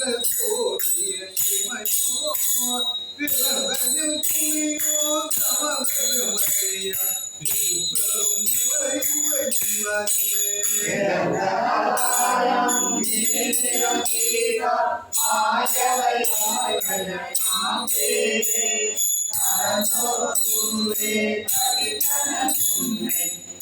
问父亲你们说，月亮在天空里我怎么能为呀？你不能为为你们。月亮在太阳里面亮起的，啊呀呀呀呀呀呀！南无阿弥陀佛，南无阿弥陀佛。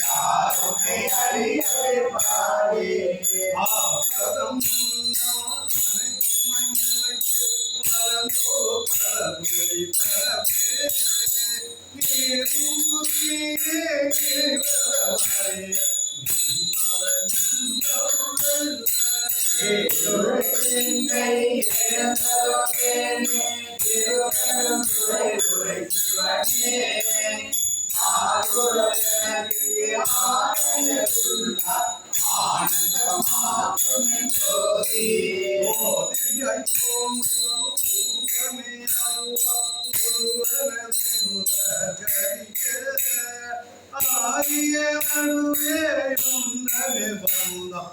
யாருமே அறியவே பாடே ஆபதம் Thank you. ஆரிய அருவே உன்னவே வந்தோம்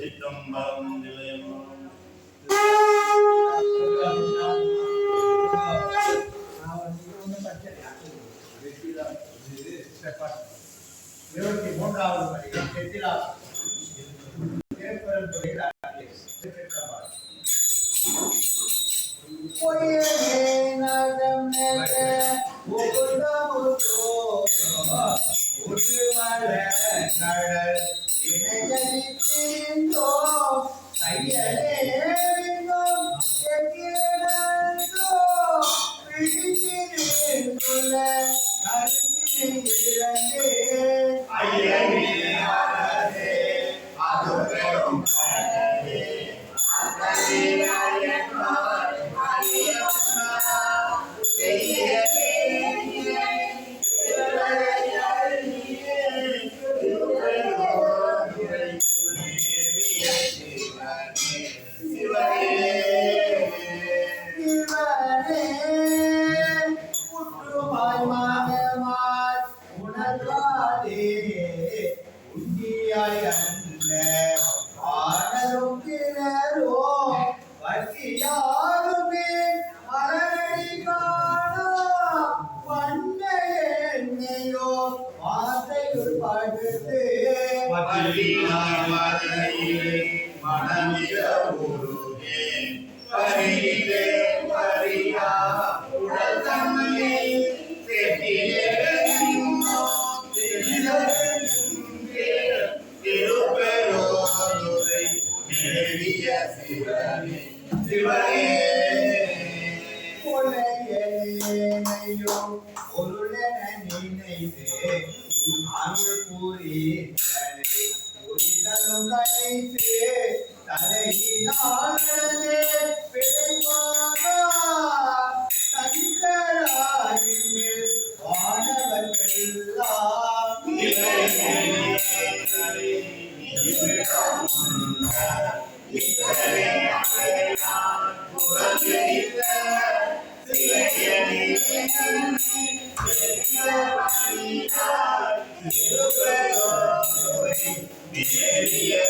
சிதம்பரம் நிலையம் இருபத்தி மூன்றாவது படிகள் செட்டிலாசம் Saturday Yeah.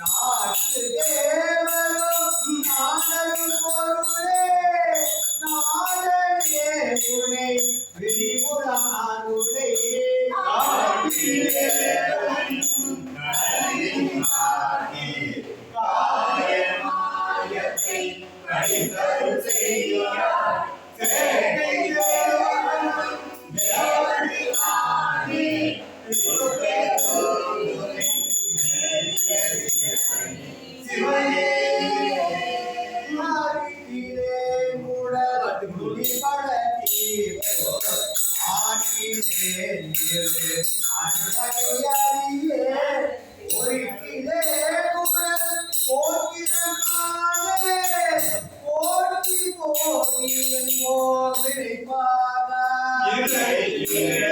நாட்டு தேவனும் நாடல் பொருளே நாடனே உனை விழிபுறானுடைய Yeah.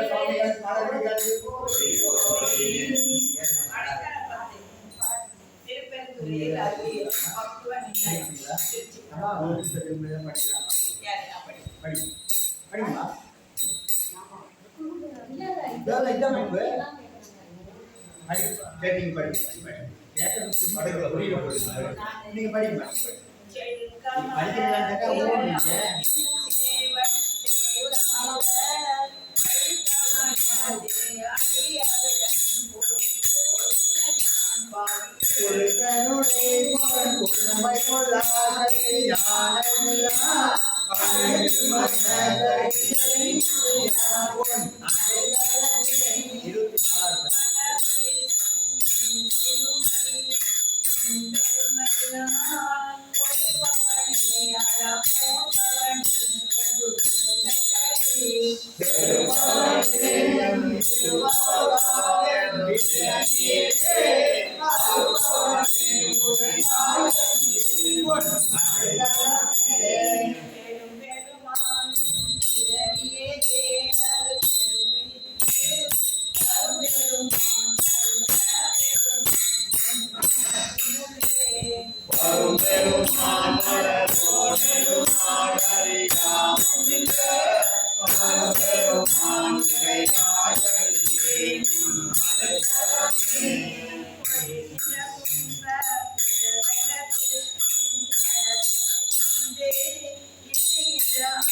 சுவாமிகள் பாடல்கள் படிங்களா இதான் இதான் படிப்பு படி சரி நீங்க படிங்க. ஓடுங்க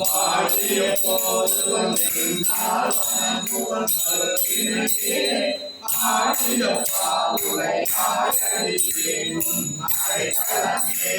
வாழிய போதும் நின்றால் வணங்குவன் மறுப்பினையே ஆடிய பாவுரை ஆயடியேனும் மறைகளமே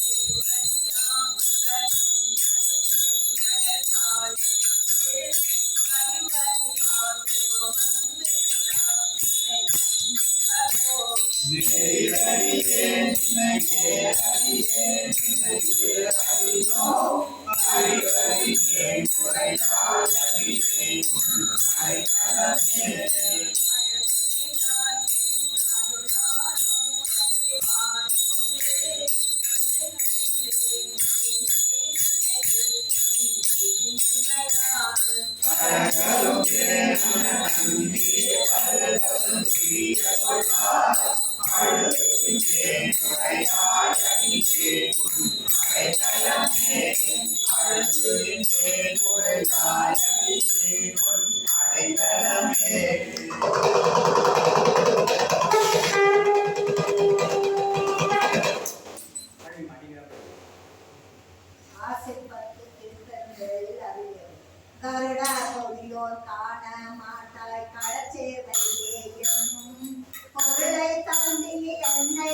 அடி கொடியோர் காண மாட்டாய் களச்சேவையே என்னும் பொருளை தந்தி என்னை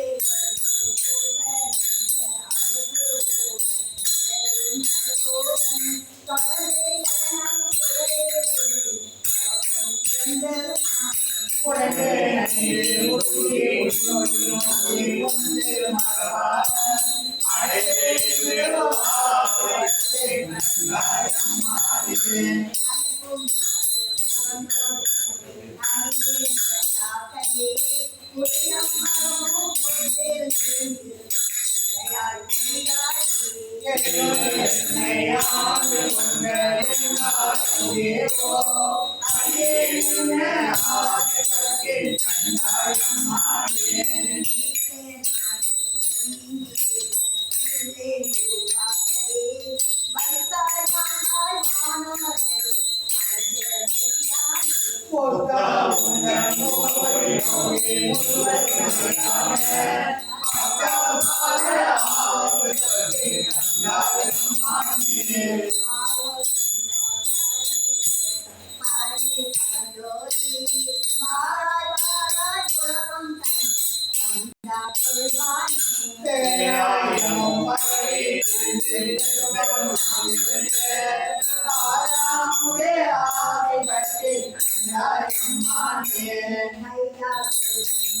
Yeah. கரியாதோரி doing